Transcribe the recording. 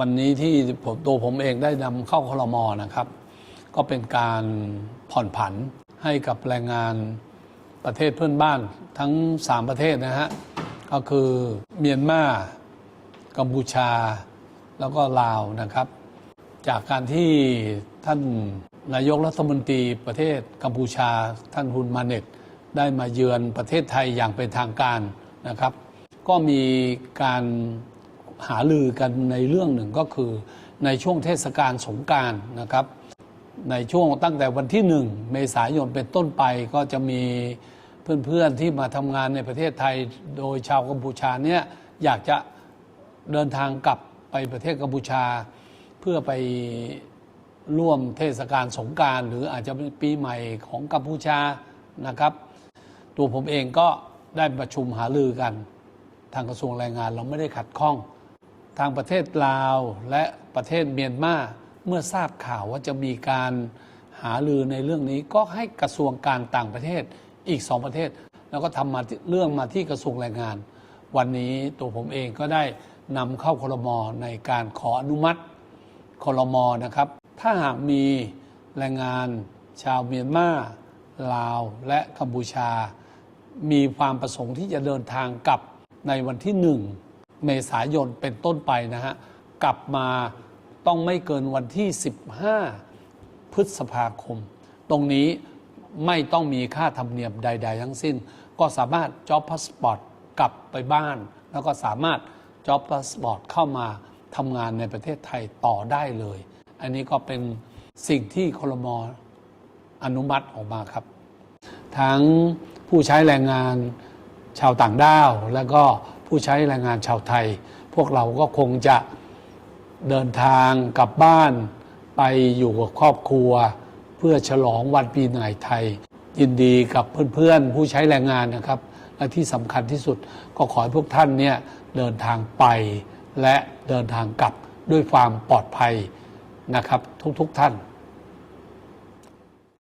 วันนี้ที่ผมตัวผมเองได้นำเข้าคลมอนะครับ ก็เป็นการผ่อนผันให้กับแรงงานประเทศเพื่อนบ้านทั้ง 3 ประเทศนะฮะ ก็คือเมียนมากัมพูชา แล้วก็ลาวนะครับ จากการที่ท่านนายกรัฐมนตรีประเทศกัมพูชา ท่านฮุนมาเน็ตได้มาเยือนประเทศไทยอย่างเป็นทางการนะครับ ก็มีการ หาลือกันในเรื่องหนึ่งก็คือในช่วงเทศกาลสงการนะครับ ในช่วงตั้งแต่วันที่หนึ่งเมษายนเป็นต้นไปก็จะมีเพื่อนๆที่มาทำงานในประเทศไทยโดยชาวกัมพูชาเนี่ยอยากจะเดินทางกลับไปประเทศกัมพูชา เพื่อไปร่วมเทศกาลสงการหรืออาจจะเป็นปีใหม่ของกัมพูชานะครับ ตัวผมเองก็ได้ประชุมหารือกัน ทางกระทรวงแรงงานเราไม่ได้ขัดข้อง ทางประเทศลาวและประเทศเมียนมาเมื่อทราบข่าวว่าจะมีการหาลือในเรื่องนี้ก็ให้กระทรวงการต่างประเทศอีกสองประเทศ แล้วก็ทำมาเรื่องมาที่กระทรวงแรงงาน วันนี้ตัวผมเองก็ได้นำเข้าคลมอในการขออนุมัติคลมอนะครับ ถ้าหากมีแรงงานชาวเมียนมาลาวและกัมพูชา มีความประสงค์ที่จะเดินทางกลับในวันที่หนึ่ง เมษายนเป็นต้นไปนะฮะ กลับมาต้องไม่เกินวันที่ 15 พฤษภาคม ตรงนี้ไม่ต้องมีค่าธรรมเนียมใด ๆ ทั้งสิ้น ก็สามารถจ็อบพาสปอร์ตกลับไปบ้าน แล้วก็สามารถจ็อบพาสปอร์ตเข้ามาทำงานในประเทศไทยต่อได้เลย อันนี้ก็เป็นสิ่งที่คลมอนุมัติออกมาครับ ทั้งผู้ใช้แรงงานชาวต่างด้าว แล้วก็ ผู้ใช้แรงงานชาวไทย พวกเราก็คงจะเดินทางกลับบ้านไปอยู่กับครอบครัว เพื่อฉลองวันปีใหม่ไทย ยินดีกับเพื่อนๆ ผู้ใช้แรงงานนะครับ และที่สำคัญที่สุดก็ขอให้พวกท่านเนี่ยเดินทางไป และเดินทางกลับด้วยความปลอดภัยนะครับ ทุกๆท่าน